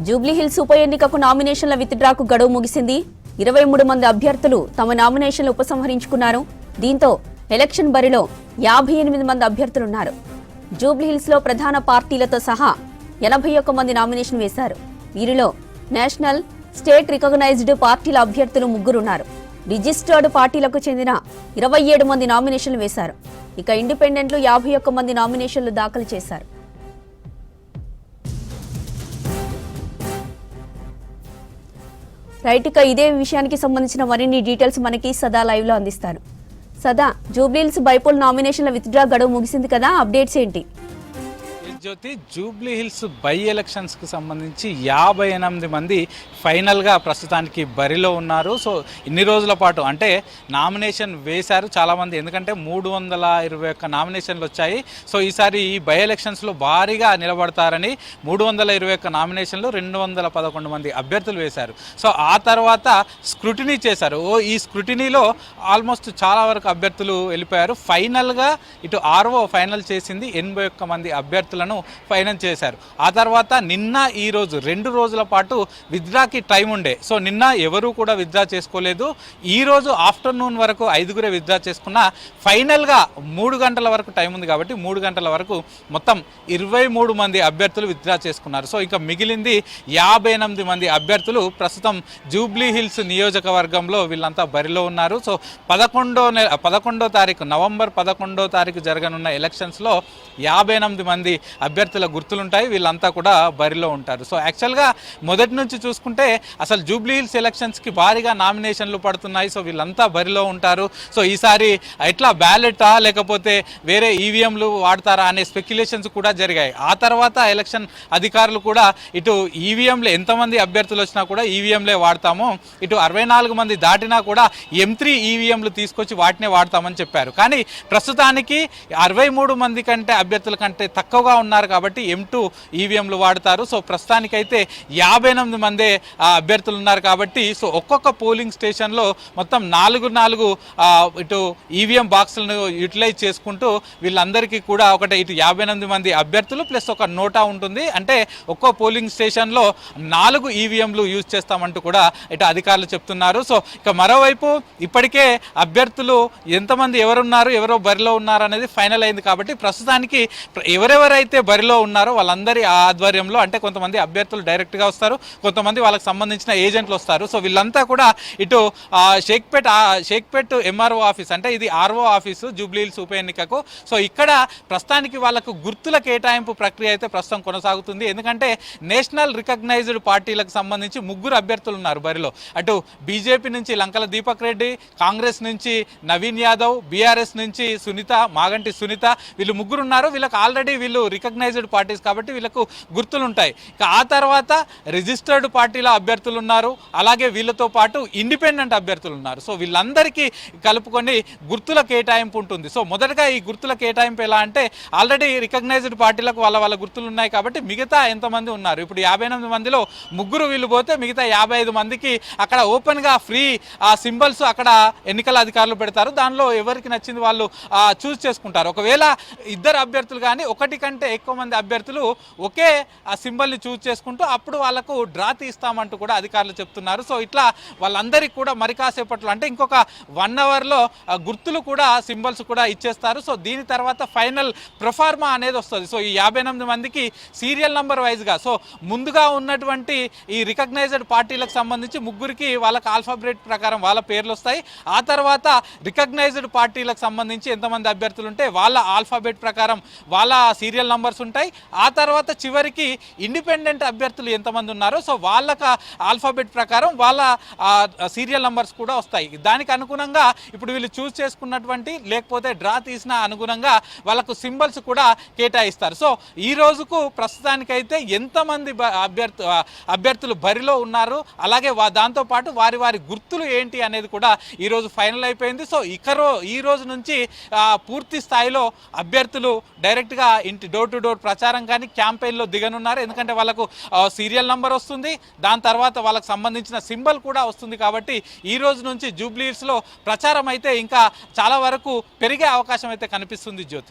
జూబ్లీహిల్స్ ఉప ఎన్నికకు నామినేషన్ల విత్డ్రాకు గడువు ముగిసింది. ఇరవై మూడు మంది అభ్యర్థులు తమ నామినేషన్లు ఉపసంహరించుకున్నారు. దీంతో ఎలక్షన్ బరిలో యాభై ఎనిమిది మంది అభ్యర్థులున్నారు. జూబ్లీహిల్స్లో ప్రధాన పార్టీలతో సహా ఎనభై ఒక్క మంది నామినేషన్ వేశారు. వీరిలో నేషనల్ స్టేట్ రికగ్నైజ్డ్ పార్టీల అభ్యర్థులు ముగ్గురున్నారు. రిజిస్టర్డ్ పార్టీలకు చెందిన ఇరవై ఏడు మంది నామినేషన్లు వేశారు. ఇక ఇండిపెండెంట్లు యాభై ఒక్క మంది నామినేషన్లు దాఖలు చేశారు. రైట్ ఇక ఇదే విషయానికి సంబంధించిన మరిన్ని డీటెయిల్స్ మనకి సదా లైవ్లో అందిస్తారు. సదా జూబ్లీల్స్ బైపోల్ నామినేషన్ల విత్డ్రా గడువు ముగిసింది కదా అప్డేట్స్ ఏంటి? జ్యోతి జూబ్లీ హిల్స్ బై ఎలక్షన్స్కి సంబంధించి యాభై ఎనిమిది మంది ఫైనల్గా ప్రస్తుతానికి బరిలో ఉన్నారు. సో ఇన్ని రోజుల పాటు అంటే నామినేషన్ వేశారు చాలామంది. ఎందుకంటే మూడు వందల ఇరవై ఒక్క నామినేషన్లు వచ్చాయి. సో ఈసారి ఈ బై ఎలక్షన్స్లో భారీగా నిలబడతారని మూడు వందల ఇరవై ఒక్క నామినేషన్లు రెండు వందల పదకొండు మంది అభ్యర్థులు వేశారు. సో ఆ తర్వాత స్క్రూటినీ చేశారు. ఓ ఈ స్క్రూటినీలో ఆల్మోస్ట్ చాలా వరకు అభ్యర్థులు వెళ్ళిపోయారు. ఫైనల్గా ఇటు ఆర్ఓ ఫైనల్ చేసింది ఎనభై ఒక్క మంది అభ్యర్థులను. ఫైనల్ చేశారు. ఆ తర్వాత నిన్న ఈ రోజు రెండు రోజుల పాటు విత్డ్రాకి టైం ఉండే. సో నిన్న ఎవరూ కూడా విత్డ్రా చేసుకోలేదు. ఈ రోజు ఆఫ్టర్నూన్ వరకు ఐదుగురే విత్డ్రా చేసుకున్న ఫైనల్గా మూడు గంటల వరకు టైం ఉంది కాబట్టి మూడు గంటల వరకు మొత్తం ఇరవై మూడు మంది అభ్యర్థులు విత్డ్రా చేసుకున్నారు. సో ఇంకా మిగిలింది యాభై ఎనిమిది మంది అభ్యర్థులు ప్రస్తుతం జూబ్లీ హిల్స్ నియోజకవర్గంలో వీళ్ళంతా బరిలో ఉన్నారు. సో పదకొండో నెల పదకొండో తారీఖు నవంబర్ పదకొండో తారీఖు జరగనున్న ఎలక్షన్స్లో యాభై ఎనిమిది మంది అభ్యర్థుల గుర్తులుంటాయి వీళ్ళంతా కూడా బరిలో ఉంటారు. సో యాక్చువల్గా మొదటి నుంచి చూసుకుంటే అసలు జూబ్లీ హిల్స్ ఎలక్షన్స్కి భారీగా నామినేషన్లు పడుతున్నాయి. సో వీళ్ళంతా బరిలో ఉంటారు. సో ఈసారి ఎట్లా బ్యాలెటా లేకపోతే వేరే ఈవీఎంలు వాడతారా అనే స్పెక్యులేషన్స్ కూడా జరిగాయి. ఆ తర్వాత ఎలక్షన్ అధికారులు కూడా ఇటు ఈవీఎంలు ఎంతమంది అభ్యర్థులు వచ్చినా కూడా ఈవీఎంలే వాడతాము. ఇటు అరవై నాలుగు మంది దాటినా కూడా ఎం త్రీ ఈవీఎంలు తీసుకొచ్చి వాటినే వాడతామని చెప్పారు. కానీ ప్రస్తుతానికి అరవై మూడు మంది కంటే అభ్యర్థుల కంటే తక్కువగా ఉన్న ఉన్నారు కాబట్టి ఎం టూ ఈవీఎంలు వాడతారు. సో ప్రస్తుతానికైతే యాభై ఎనిమిది మందే అభ్యర్థులు ఉన్నారు కాబట్టి సో ఒక్కొక్క పోలింగ్ స్టేషన్లో మొత్తం నాలుగు నాలుగు ఇటు ఈవీఎం బాక్సులను యూటిలైజ్ చేసుకుంటూ వీళ్ళందరికీ కూడా ఒకటి ఇటు యాభై ఎనిమిది మంది అభ్యర్థులు ప్లస్ ఒక నోటా ఉంటుంది. అంటే ఒక్కో పోలింగ్ స్టేషన్లో నాలుగు ఈవీఎంలు యూజ్ చేస్తామంటూ కూడా ఇటు అధికారులు చెప్తున్నారు. సో ఇక మరోవైపు ఇప్పటికే అభ్యర్థులు ఎంతమంది ఎవరున్నారు ఎవరో బరిలో ఉన్నారు అనేది ఫైనల్ అయింది కాబట్టి ప్రస్తుతానికి ఎవరెవరైతే బరిలో ఉన్నారో వాళ్ళందరి ఆధ్వర్యంలో అంటే కొంతమంది అభ్యర్థులు డైరెక్ట్గా వస్తారు కొంతమంది వాళ్ళకి సంబంధించిన ఏజెంట్లు వస్తారు. సో వీళ్ళంతా కూడా ఇటు షేక్పేట్ షేక్పేట్ ఎంఆర్ఓ ఆఫీస్ అంటే ఇది ఆర్ఓ ఆఫీసు జూబ్లీహిల్స్ ఉప ఎన్నికకు. సో ఇక్కడ ప్రస్తుతానికి వాళ్ళకు గుర్తుల కేటాయింపు ప్రక్రియ అయితే ప్రస్తుతం కొనసాగుతుంది. ఎందుకంటే నేషనల్ రికగ్నైజ్డ్ పార్టీలకు సంబంధించి ముగ్గురు అభ్యర్థులు ఉన్నారు బరిలో. అటు బీజేపీ నుంచి లంకల దీపక్ రెడ్డి కాంగ్రెస్ నుంచి నవీన్ యాదవ్ బీఆర్ఎస్ నుంచి సునీత మాగంటి సునీత వీళ్ళు ముగ్గురు ఉన్నారు. వీళ్ళకి ఆల్రెడీ వీళ్ళు రికగ్నైజ్డ్ పార్టీస్ కాబట్టి వీళ్ళకు గుర్తులు ఉంటాయి ఇక ఆ తర్వాత రిజిస్టర్డ్ పార్టీల అభ్యర్థులు ఉన్నారు అలాగే వీళ్ళతో పాటు ఇండిపెండెంట్ అభ్యర్థులు ఉన్నారు సో వీళ్ళందరికీ కలుపుకొని గుర్తుల కేటాయింపు ఉంటుంది. సో మొదటగా ఈ గుర్తుల కేటాయింపు ఎలా అంటే ఆల్రెడీ రికగ్నైజ్డ్ పార్టీలకు వాళ్ళ వాళ్ళ గుర్తులు ఉన్నాయి కాబట్టి మిగతా ఎంతమంది ఉన్నారు? ఇప్పుడు యాభై ఎనిమిది మందిలో ముగ్గురు వీళ్ళు పోతే మిగతా యాభై ఐదు మందికి అక్కడ ఓపెన్గా ఫ్రీ ఆ సింబల్స్ అక్కడ ఎన్నికల అధికారులు పెడతారు. దానిలో ఎవరికి నచ్చింది వాళ్ళు చూస్ చేసుకుంటారు. ఒకవేళ ఇద్దరు అభ్యర్థులు కానీ ఒకటి కంటే ఎక్కువ మంది అభ్యర్థులు ఒకే ఆ సింబల్ని చూజ్ చేసుకుంటూ అప్పుడు వాళ్ళకు డ్రా తీస్తామంటూ కూడా అధికారులు చెప్తున్నారు. సో ఇట్లా వాళ్ళందరికీ కూడా మరి కాసేపట్లో అంటే ఇంకొక వన్ అవర్లో గుర్తులు కూడా సింబల్స్ కూడా ఇచ్చేస్తారు. సో దీని తర్వాత ఫైనల్ ప్రొఫార్మా అనేది వస్తుంది. సో ఈ యాభై ఎనిమిది మందికి సీరియల్ నంబర్ వైజ్గా సో ముందుగా ఉన్నటువంటి ఈ రికగ్నైజ్డ్ పార్టీలకు సంబంధించి ముగ్గురికి వాళ్ళకి ఆల్ఫాబెట్ ప్రకారం వాళ్ళ పేర్లు వస్తాయి. ఆ తర్వాత రికగ్నైజ్డ్ పార్టీలకు సంబంధించి ఎంతమంది అభ్యర్థులు ఉంటే వాళ్ళ ఆల్ఫాబెట్ ప్రకారం వాళ్ళ సీరియల్ నంబర్స్ ఉంటాయి. ఆ తర్వాత చివరికి ఇండిపెండెంట్ అభ్యర్థులు ఎంతమంది ఉన్నారో సో వాళ్ళకు ఆల్ఫాబెట్ ప్రకారం వాళ్ళ సీరియల్ నంబర్స్ కూడా వస్తాయి. దానికి అనుగుణంగా ఇప్పుడు వీళ్ళు చూస్ చేసుకున్నటువంటి లేకపోతే డ్రా తీసిన అనుగుణంగా వాళ్ళకు సింబల్స్ కూడా కేటాయిస్తారు. సో ఈ రోజుకు ప్రస్తుతానికైతే ఎంతమంది అభ్యర్థు అభ్యర్థులు బరిలో ఉన్నారు అలాగే వా- దాంతోపాటు వారి వారి గుర్తులు ఏంటి అనేది కూడా ఈ రోజు ఫైనల్ అయిపోయింది. సో ఇక ఈ రోజు నుంచి పూర్తి స్థాయిలో అభ్యర్థులు డైరెక్ట్గా ఇంటి డోర్ టు డోర్ ప్రచారం కానీ క్యాంపెయిన్లో దిగనున్నారు. ఎందుకంటే వాళ్ళకు సీరియల్ నంబర్ వస్తుంది. దాని తర్వాత వాళ్ళకు సంబంధించిన సింబల్ కూడా వస్తుంది కాబట్టి ఈ రోజు నుంచి జూబ్లీస్లో ప్రచారం అయితే ఇంకా చాలా వరకు పెరిగే అవకాశం అయితే కనిపిస్తుంది జ్యోతి.